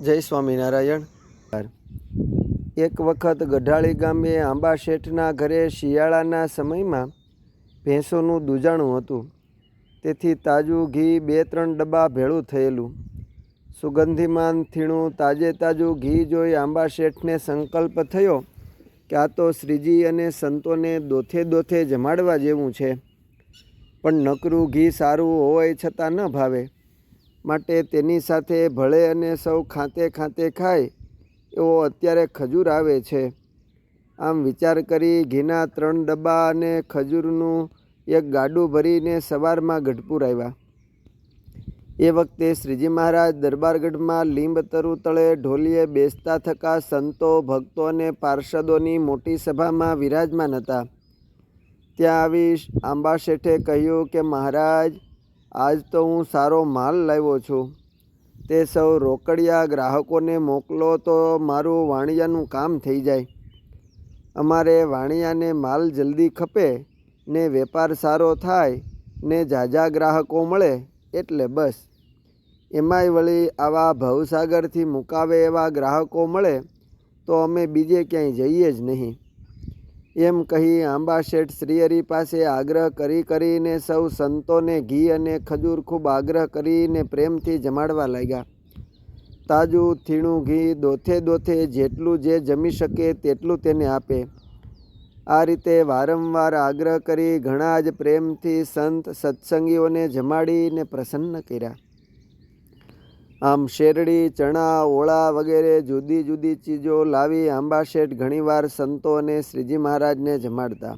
જય સ્વામિનારાયણ. એક વખત ગઢાળી ગામે આંબા શેઠના ઘરે શિયાળાના સમયમાં ભેંસોનું દૂજાણું હતું. તેથી તાજું ઘી બે ત્રણ ડબ્બા ભેળું થયેલું. સુગંધીમાન થીણું તાજે તાજું ઘી જોઈ આંબા શેઠને સંકલ્પ થયો કે આ તો શ્રીજી અને સંતોને દોથે દોથે જમાડવા જેવું છે. પણ નકરું ઘી સારું હોય છતાં ન ભાવે. માટે તેની સાથે ભળે અને સૌ ખાતે ખાતે ખાય, એવો અત્યારે ખજૂર આવે છે. આમ વિચાર કરી ઘીના ત્રણ ડબ્બા અને ખજૂરનું એક ગાડું ભરીને સવારમાં ગઢપુર આવ્યા. એ વખતે શ્રીજી મહારાજ દરબારગઢમાં લીંબ તરુ તળે ઢોલીએ બેસતા થકા સંતો, ભક્તો અને પાર્ષદોની મોટી સભામાં વિરાજમાન હતા. ત્યાં આવી આંબા શેઠે કહ્યું કે મહારાજ આજ તો હું સારો માલ લાવ્યો છું. તે સૌ રોકડિયા ગ્રાહકોને મોકલો તો મારું વાણિયાનું કામ થઈ જાય. અમારે વાણિયાને માલ જલ્દી ખપે, ને વેપાર સારો થાય, ને ઝાઝા ગ્રાહકો મળે, એટલે બસ. એમાંય વળી આવા ભવસાગરથી મુકાવે એવા ગ્રાહકો મળે, તો અમે બીજે ક્યાંય જઈએ જ નહીં. એમ કહી આંબા શેઠ શ્રીહરિ પાસે આગ્રહ કરી કરીને સૌ સંતોને ઘી અને ખજૂર ખૂબ આગ્રહ કરીને પ્રેમથી જમાડવા લાગ્યા. તાજું થીણું ઘી દોથે દોથે જેટલું જે જમી શકે તેટલું તેને આપે. આ રીતે વારંવાર આગ્રહ કરી ઘણા જ પ્રેમથી સંત સત્સંગીઓને જમાડીને પ્રસન્ન કર્યા. આમ શેરડી, ચણા, ઓળા વગેરે જુદી જુદી ચીજો લાવી આંબા શેઠ ઘણીવાર સંતો અને શ્રીજી મહારાજને જમાડતા.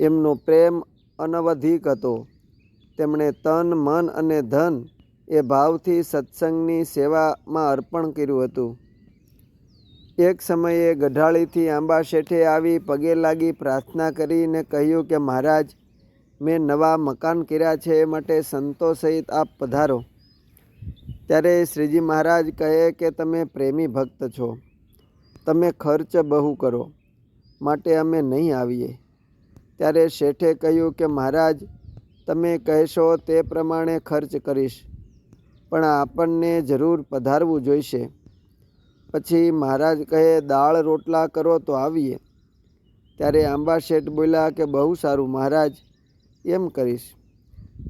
એમનો પ્રેમ અનવધિક હતો. તેમણે તન, મન અને ધન એ ભાવથી સત્સંગની સેવામાં અર્પણ કર્યું હતું. એક સમયે ગઢાળીથી આંબા શેઠે આવી પગે લાગી પ્રાર્થના કરીને કહ્યું કે, મહારાજ, મેં નવા મકાન કર્યા છે, એ માટે સંતો સહિત આપ પધારો. ત્યારે શ્રીજી મહારાજ કહે કે તમે પ્રેમી ભક્ત છો. તમે ખર્ચ બહુ કરો, માટે અમે નહીં આવીએ. ત્યારે શેઠે કહ્યું કે મહારાજ, તમે કહેશો તે પ્રમાણે ખર્ચ કરીશ, પણ આપણને જરૂર પધારવું જોઈશે. પછી મહારાજ કહે, દાળ રોટલા કરો તો આવીએ. ત્યારે આંબા શેઠ બોલ્યા કે, બહુ સારું મહારાજ, એમ કરીશ.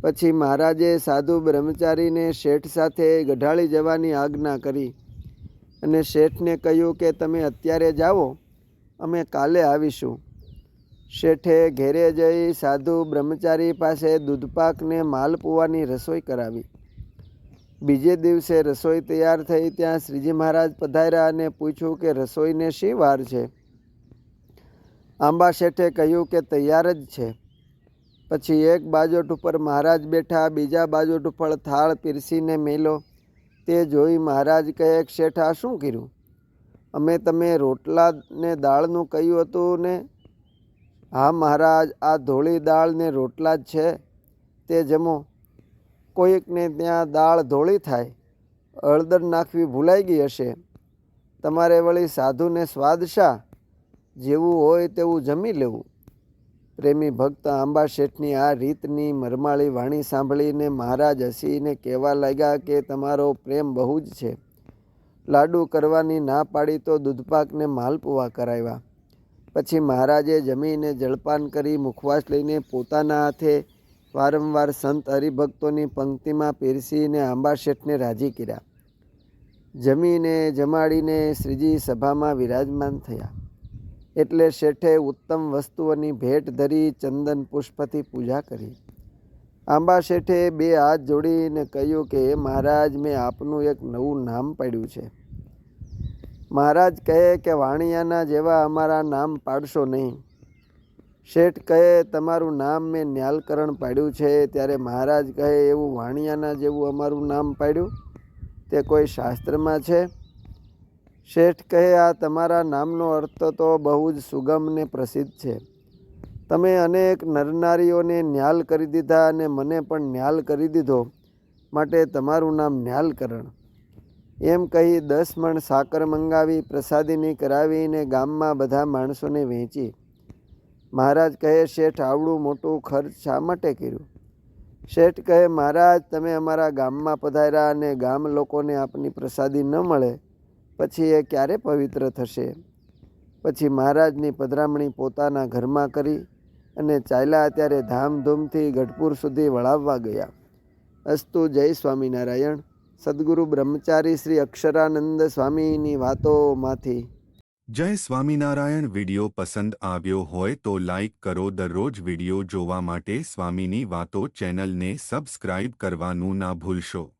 પછી મહારાજે સાધુ બ્રહ્મચારીને શેઠ સાથે ગઢાળી જવાની આજ્ઞા કરી અને શેઠને કહ્યું કે તમે અત્યારે જાઓ, અમે કાલે આવીશું. શેઠે ઘેરે જઈ સાધુ બ્રહ્મચારી પાસે દૂધપાકને માલપુવાની રસોઈ કરાવી. બીજે દિવસે રસોઈ તૈયાર થઈ ત્યાં શ્રીજી મહારાજ પધાર્યા અને પૂછ્યું કે રસોઈને શી વાર છે? આંબા શેઠે કહ્યું કે તૈયાર જ છે. પછી એક બાજોટ ઉપર મહારાજ બેઠા, બીજા બાજોટ ઉપર થાળ પીરસીને મેલો. તે જોઈ મહારાજ કહે, શેઠ, શું કર્યું? અમે તમે રોટલા ને દાળનું કહ્યું હતું ને? હા મહારાજ, આ ધોળી દાળ ને રોટલા જ છે. તે જમો. કોઈકને ત્યાં દાળ ધોળી થાય. હળદર નાખવી ભૂલાઈ ગઈ હશે. તમારે વળી સાધુને સ્વાદ શા? જેવું હોય તેવું જમી લેવું. પ્રેમી ભક્ત આંબા શેઠની આ રીતની મરમાળી વાણી સાંભળીને મહારાજ હસીને કહેવા લાગ્યા કે તમારો પ્રેમ બહુ જ છે. લાડુ કરવાની ના પાડી તો દૂધપાકને માલપુવા કરાવ્યા. પછી મહારાજે જમીને જળપાન કરી મુખવાસ લઈને પોતાના હાથે વારંવાર સંત હરિભક્તોની પંક્તિમાં પીરસીને આંબા શેઠને રાજી કર્યા. જમીને જમાડીને શ્રીજી સભામાં વિરાજમાન થયા. એટલે શેઠે ઉત્તમ વસ્તુઓની ભેટ ધરી ચંદન પુષ્પથી પૂજા કરી. આંબા શેઠે બે હાથ જોડીને કહ્યું કે, મહારાજ, મેં આપનું એક નવું નામ પાડ્યું છે. મહારાજ કહે કે, વાણિયાના જેવા અમારા નામ પાડશો નહીં. શેઠ કહે, તમારું નામ મેં ન્યાલકરણ પાડ્યું છે. ત્યારે મહારાજ કહે, એવું વાણિયાના જેવું અમારું નામ પાડ્યું? તે કોઈ શાસ્ત્રમાં છે? શેઠ કહે, આ તમારા નામનો અર્થ તો બહુ જ સુગમ ને પ્રસિદ્ધ છે. તમે અનેક નરનારીઓને ન્યાલ કરી દીધા અને મને પણ ન્યાલ કરી દીધો. માટે તમારું નામ ન્યાલકરણ. એમ કહી દસ મણ સાકર મંગાવી, પ્રસાદીની કરાવીને ગામમાં બધા માણસોને વહેંચી મહારાજ કહે, શેઠ, આવડું મોટું ખર્ચ શા માટે કર્યું? શેઠ કહે, મહારાજ, તમે અમારા ગામમાં પધાર્યા અને ગામ લોકોને આપની પ્રસાદી ન મળે. પછી એ ક્યારે પવિત્ર થશે? પછી મહારાજની પધરામણી પોતાના ઘરમાં કરી અને ચાલ્યા ત્યારે ધામધૂમથી ગઢપુર સુધી વળાવવા ગયા. અસ્તુ જય સ્વામિનારાયણ. સદગુરુ બ્રહ્મચારી શ્રી અક્ષરાનંદ સ્વામીની વાતોમાંથી. જય સ્વામિનારાયણ. વિડિયો પસંદ આવ્યો હોય તો લાઇક કરો. દરરોજ વિડિયો જોવા માટે સ્વામીની વાતો ચેનલને સબસ્ક્રાઇબ કરવાનું ના ભૂલશો.